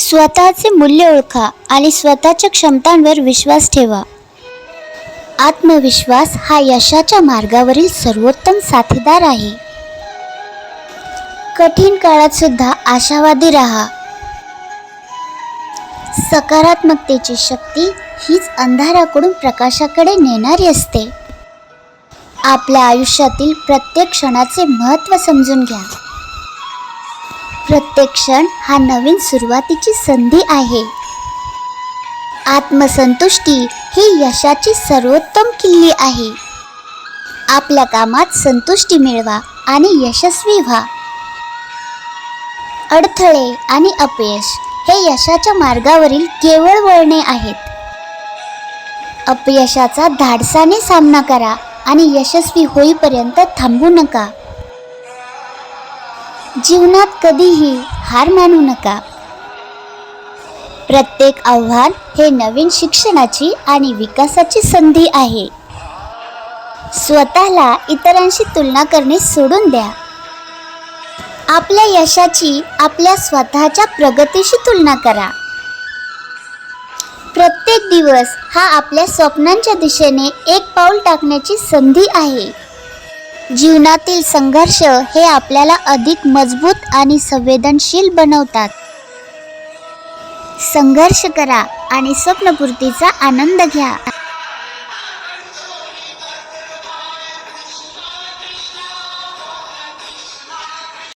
स्वतःचे मूल्य ओळखा आणि स्वतःच्या क्षमतांवर विश्वास ठेवा. आत्मविश्वास हा यशाच्या मार्गावरील सर्वोत्तम साथीदार आहे. कठीण काळात सुद्धा आशावादी राहा. सकारात्मकतेची शक्ती हीच अंधाराकडून प्रकाशाकडे नेणारी असते. आपल्या आयुष्यातील प्रत्येक क्षणाचे महत्त्व समजून घ्या. प्रत्येक क्षण हा नवीन सुरुवातीची संधी आहे. आत्मसंतुष्टी ही यशाची सर्वोत्तम किल्ली आहे. आपल्या कामात संतुष्टी मिळवा आणि यशस्वी व्हा. अडथळे आणि अपयश हे यशाच्या मार्गावरील केवळ वळणे आहेत. अपयशाचा धाडसाने सामना करा आणि यशस्वी होईपर्यंत थांबू नका. जीवनात कधीही हार मानू नका. प्रत्येक आव्हान हे नवीन शिक्षणाची आणि विकासाची संधी आहे. स्वतःला इतरांशी तुलना करणे सोडून द्या. आपल्या यशाची आपल्या स्वतःच्या प्रगतीशी तुलना करा. प्रत्येक दिवस हा आपल्या स्वप्नांच्या दिशेने एक पाऊल टाकण्याची संधी आहे. जीवनातील संघर्ष हे आपल्याला अधिक मजबूत आणि संवेदनशील बनवतात. संघर्ष करा आणि स्वप्नपूर्तीचा आनंद घ्या.